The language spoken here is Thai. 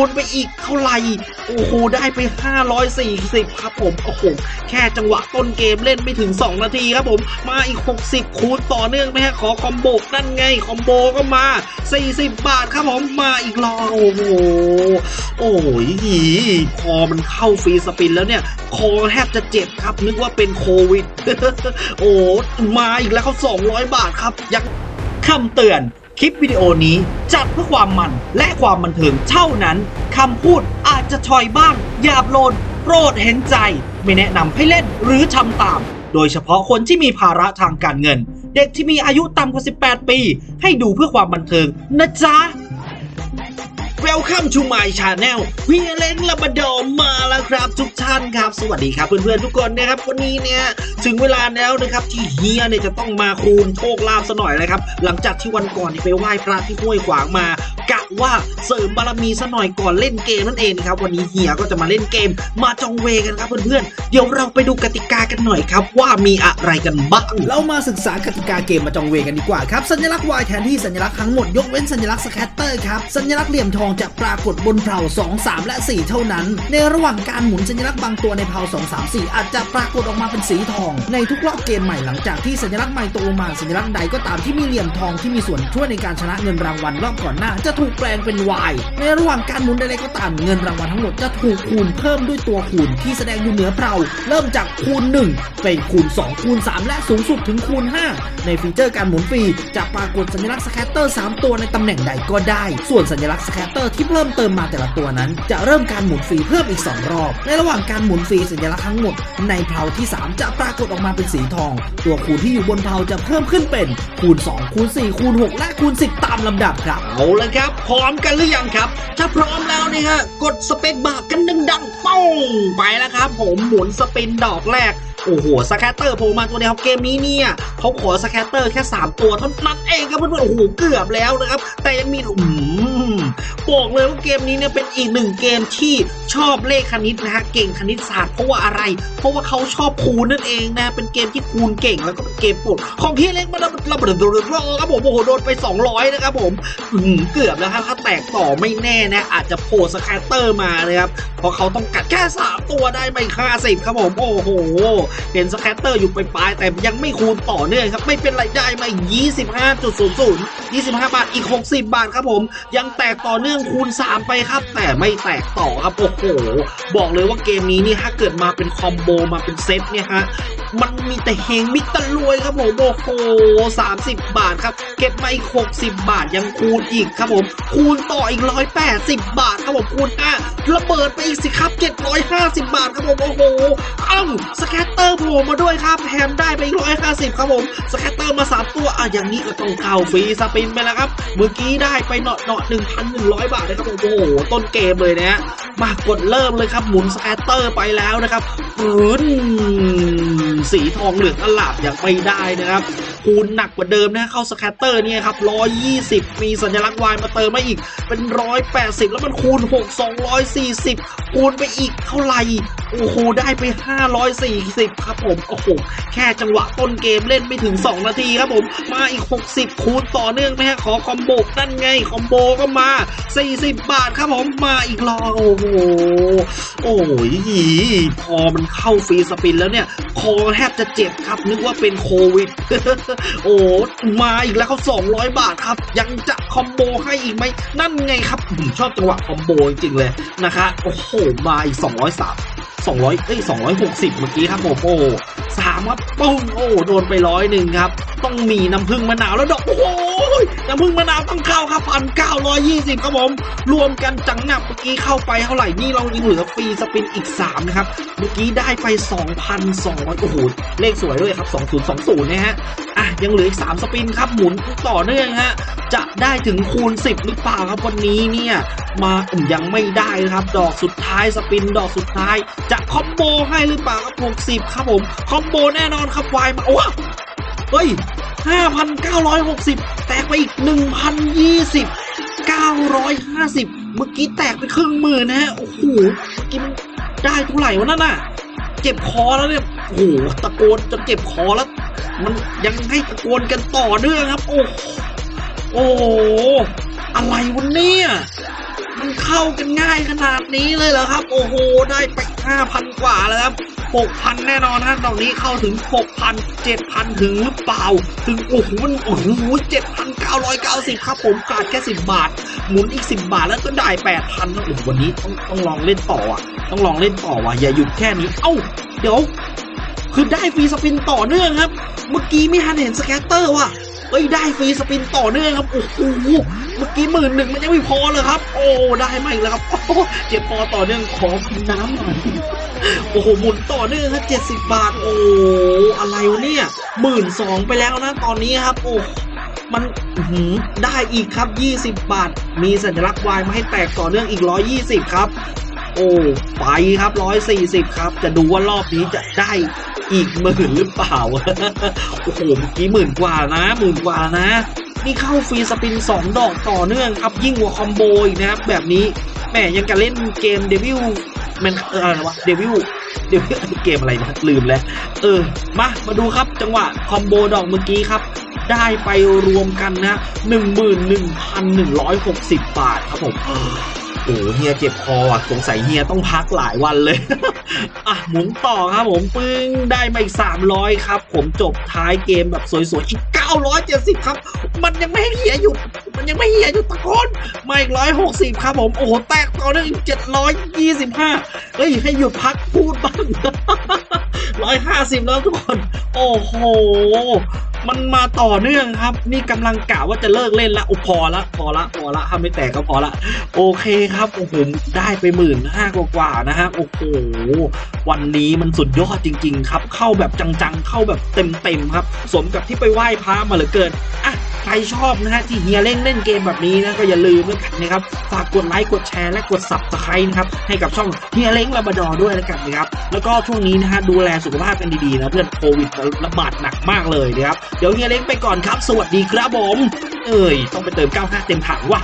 คูณไปอีกเท่าไหร่ โอ้โห ได้ไป 540 ครับผม โอ้โห แค่จังหวะต้นเกมเล่นไม่ถึง 2 นาทีครับผม มาอีก 60 คูณต่อเนื่องไหมฮะ ขอคอมโบนั่นไง คอมโบก็มา 40 บาทครับผม มาอีกรอบโอ้โห โอ้ยพอมันเข้าฟรีสปินแล้วเนี่ย คอแทบจะเจ็บครับ นึกว่าเป็นโควิด โอ้ มาอีกแล้วเขา200 บาทครับ ยังคำเตือน คลิปวิดีโอนี้จัดเพื่อความมันและความบันเทิงเท่านั้น คำพูดอาจจะชอยบ้าง หยาบโลน โปรดเห็นใจ ไม่แนะนำให้เล่นหรือทำตาม โดยเฉพาะคนที่มีภาระทางการเงิน เด็กที่มีอายุต่ำกว่า 18 ปี ให้ดูเพื่อความบันเทิงนะจ๊ะ Welcome to my channel เฮียเล้งลาบดอมมาแล้วครับทุกท่านครับ สวัสดีครับเพื่อนๆทุกคนนะครับวันนี้เนี่ยถึงเวลาแล้วนะครับที่เฮียเนี่ยจะต้องมาคูณโชคลาภซะหน่อยเลยครับ หลังจากที่วันก่อนไปไหว้พระที่ห้วยขวางมากะว่าเสริมบารมีซะหน่อยก่อนเล่นเกมนั่นเองนะครับวันนี้เฮียก็จะมาเล่นเกมมาจองเวกันครับเพื่อนๆเดี๋ยวเราไปดูกติกากันหน่อยครับว่ามีอะไรกันบ้างเรามาศึกษากติกาเกมมาจองเวกันดีกว่าครับสัญลักษณ์ Y แทนที่สัญลักษณ์ทั้งหมดยกเว้นสัญลักษณ์สแคตเตอร์ครับสัญลักษณ์เหลี่ยมทองจะปรากฏบนเพลา2 3 และ 4 เท่านั้น ในระหว่างการหมุนสัญลักษณ์บางตัวในเพลา2 3 4 อาจจะปรากฏออกมาเป็นสีทอง ในทุกรอบเกมใหม่หลังจากที่สัญลักษณ์ใหม่ตกลงมาสัญลักษณ์ใดก็ตามที่มีเหลี่ยมทองที่มีส่วนช่วยในการชนะเงินรางวัลรอบก่อนหน้า จะถูกแปลงเป็น Y ในระหว่างการหมุนใดๆก็ตามเงินรางวัลทั้งหมดจะถูกคูณเพิ่มด้วยตัวคูณที่แสดงอยู่เหนือเพลาเริ่มจากคูณ 1 เป็นคูณ 2 คูณ 3 และสูงสุดถึงคูณ 5 ในฟีเจอร์การหมุนฟรีจะปรากฏสัญลักษณ์สแคตเตอร์ 3 ตัวในตำแหน่งใดก็ได้ ส่วนสัญลักษณ์สแคตเตอร์ที่เพิ่มเติมมาแต่ละตัวนั้น จะเริ่มการหมุนฟรีเพิ่มอีก 2 รอบ ในระหว่างการหมุนฟรีสัญลักษณ์ทั้งหมด ในเพลาที่ 3 จะปรากฏออกมาเป็นสีทอง ตัวคูณที่อยู่บนเพลาจะเพิ่มขึ้นเป็นคูณ 2 คูณ 4 คูณ 6 และคูณ 10 ตามลำดับครับเอาละครับ พร้อมกันหรือยังครับ ถ้าพร้อมแล้วนี่ฮะกดสเปคบาร์กันดังๆป้องไปแล้วครับผมหมุนสปินดอกแรก โอ้โหสแคตเตอร์โผล่มาตัวเดียวเกมนี้เนี่ยเขาขอสแคตเตอร์แค่ 3 ตัวเท่านั้นเองครับเพื่อนๆโอ้โหเกือบแล้วนะครับ แต่ยังมีอืมบอกเลยว่าเกมนี้เนี่ยเป็นอีกหนึ่งเกมที่ชอบเลขคณิตนะฮะเก่งคณิตศาสตร์เพราะว่าอะไร เพราะว่าเขาชอบคูณนั่นเองนะ เป็นเกมที่คูณเก่งแล้วก็เป็นเกมปรดของพี่เล็กมาแล้วระเบิดครับผมโอ้โหโดนไป 200 นะครับผมอืมเกือบแล้วครับถ้าแตกต่อไม่แน่นะอาจจะโผล่สแคตเตอร์มาเลยครับเพราะเขาต้องกัดแค่3ตัวได้ไม่ค่าสิบครับผมโอ้โหเห็นสแคตเตอร์อยู่ปลายแต่ยังไม่คูณต่อเนื่องครับ ไม่เป็นไรได้มาอีก25.00 25 บาทอีก 60 บาทครับผม ยังแตกต่อเนื่องคูณ 3 ไปครับ แต่ไม่แตกต่อครับ โอ้โห บอกเลยว่าเกมนี้นี่ถ้าเกิดมาเป็นคอมโบมาเป็นเซตเนี่ยฮะมันมีแต่เฮงมิตรรวยครับผมโอ้โห30บาทครับ เก็บมาอีก60บาทยังคูณอีกครับผม คูณต่ออีก180บาทครับผมคูณ5ระเบิดไปอีกสิครับ750บาทครับผมโอ้โหเอ้าสแคตเตอร์โผล่มาด้วยครับแถมได้ไปอีก150ครับผมสแคตเตอร์มา3ตัวอะอย่างนี้ก็ต้องเข้าฟรีสปินไปแล้วครับ เมื่อกี้ได้ไปเนาะเนาะ1,100บาทนะครับผมโอ้โหต้นเกมเลยนะฮะมากดเริ่มเลยครับหมุนสแคตเตอร์ไปแล้วนะครับปืน สีทองเหลืองอลามยังไม่ได้นะครับคูณหนักกว่าเดิมนะเข้าสแคตเตอร์เนี่ยครับ120 มีสัญลักษณ์วายมาเติมมาอีกเป็น 180 แล้วมันคูณ 6 240 คูณไปอีกเท่าไหร่ โอ้โหได้ไป 540 ครับผมโอ้โหแค่จังหวะต้นเกมเล่นไม่ถึง 2 นาทีครับผม มาอีก 60 คูณต่อเนื่องไหมฮะขอคอมโบนั่นไง คอมโบก็มา 40 บาทครับผมมาอีกรอบโอ้โหโอ้ยพอมันเข้าฟรีสปินแล้วเนี่ย คอแทบจะเจ็บครับ นึกว่าเป็นโควิด โอ้มาอีกแล้วเขา200 บาทครับ ยังจะคอมโบให้อีกไหมนั่นไงครับผมชอบจังหวะคอมโบจริงๆเลยนะคะ โอ้โหมาอีก 203 200เอ้ย260 เมื่อกี้ครับโอ้สามครับปุ้งโอ้โดนไปร้อยหนึ่งครับ ต้องมีน้ำผึ้งมะนาวแล้วดอก โอ้โหน้ำผึ้งมะนาวต้องเข้าครับพันเก้าร้อยยี่สิบครับผม รวมกันจังหนับเมื่อกี้เข้าไปเท่าไหร่ นี่เรายังเหลือฟรีสปินอีก3นะครับ เมื่อกี้ได้ไป2,200โอ้โห เลขสวยด้วยครับ2020นะฮะ อะ ยังเหลืออีก3สปินครับ หมุนต่อเนื่องฮะ จะได้ถึงคูณ10หรือเปล่าครับวันนี้เนี่ย มาอืมยังไม่ได้นะครับ ดอกสุดท้ายสปินดอกสุดท้าย จะคอมโบให้หรือเปล่าครับ60ครับผม คอมโบแน่นอนครับวายมาโอ้ เฮ้ย 5,960 แตกไปอีก 1,020 950 เมื่อกี้แตกไปครึ่งหมื่นนะฮะ โอ้โหกี้มันได้เท่าไหร่วะนั่นน่ะ เจ็บคอแล้วเนี่ย โอ้โห ตะโกนจนเจ็บคอแล้ว มันยังให้ตะโกนกันต่อเนื่องครับ โอ้โหโอ้โหอะไรวะเนี่ย มันเข้ากันง่ายขนาดนี้เลยเหรอครับ โอ้โห ได้ไป 5,000 กว่าแล้วครับ 6,000 แน่นอนนะดอกนี้เข้าถึง 6,000 7,000 ถึงหรือเปล่า ถึง โอ้โห มัน โอ้โห 7,990 ครับผมขาดแค่ 10 บาท หมุนอีก 10 บาทแล้วก็ได้ 8,000นะโอ้โหวันนี้ต้องต้องลองเล่นต่ออะ ต้องลองเล่นต่อว่ะ อย่าหยุดแค่นี้ เอ้า เดี๋ยว คือได้ฟรีสปินต่อเนื่องครับ เมื่อกี้ไม่ทันเห็นสแกตเตอร์ว่ะเอ้ยได้ฟรีสปินต่อเนื่องครับโอ้โหเมื่อกี้หมื่นหนึ่งมันยังไม่พอเลยครับ โอ้ได้มาอีกแล้วครับโอ้เจ็บพอต่อเนื่องขอกินน้ำหน่อยโอ้โหหมุนต่อเนื่องครับเจ็ดสิบบาท โอ้อะไรวะเนี่ยหมื่นสองไปแล้วนะตอนนี้ครับ โอ้มันได้อีกครับ 20 บาท มีสัญลักษณ์วายมาให้แตกต่อเนื่องอีก 120 ครับ อ้ไปครับ140ครับ จะดูว่ารอบนี้จะได้อีกหมื่นหรือเปล่า โอ้โหเมื่อกี้หมื่นกว่านะหมื่นกว่านะ นี่เข้าฟรีสปิน 2 ดอกต่อเนื่องครับ ยิ่งกว่าคอมโบอีกนะครับ แบบนี้แหมยังกับเล่นเกมเดวิลมันเอออะไรวะเดวิลเดวิลเกมอะไรนะลืมแล้ว เออ มา มาดูครับจังหวะคอมโบดอกเมื่อกี้ครับได้ไปรวมกันนะหนึ่งหมื่นหนึ่งพันหนึ่งร้อยหกสิบบาทครับผม โอ้โหเฮียเจ็บคออะสงสัยเฮียต้องพักหลายวันเลย อะหมุนต่อครับผมปึ้งได้มาอีก 300 ครับ ผมจบท้ายเกมแบบสวยๆ อีก 970 ครับ มันยังไม่ให้เฮียหยุด มันยังไม่ให้เฮียหยุดตะโกนมาอีก 160 ครับผม โอ้โห แตกต่อเนื่องอีก 725 เฮ้ย ให้หยุดพักพูดบ้าง 150 แล้วทุกคน โอ้โห มันมาต่อเนื่องครับ นี่กำลังกะว่าจะเลิกเล่นละโอ้พอละพอละพอละถ้าไม่แตกก็พอละ โอเคครับโอ้โหได้ไปหมื่นห้ากว่าๆนะฮะโอ้โหวันนี้มันสุดยอดจริง ๆ ครับ เข้าแบบจังๆ เข้าแบบเต็มๆครับ สมกับที่ไปไหว้พระมาเหลือเกินอะ ใครชอบนะฮะที่เฮียเล่นเล่นเกมแบบนี้นะก็อย่าลืมแล้วกันนะครับฝากกดไลค์กดแชร์และกด subscribe นะครับให้กับช่องเฮียเล้งลาบดอร์ด้วยแล้วกันนะครับแล้วก็ช่วงนี้นะฮะดูแลสุขภาพกันดีๆนะเพื่อนโควิดระบาดหนักมากเลยนะครับเดี๋ยวเฮียเล้งไปก่อนครับ สวัสดีครับผม เอ้ยต้องไปเติม 95 เต็มถังว่ะ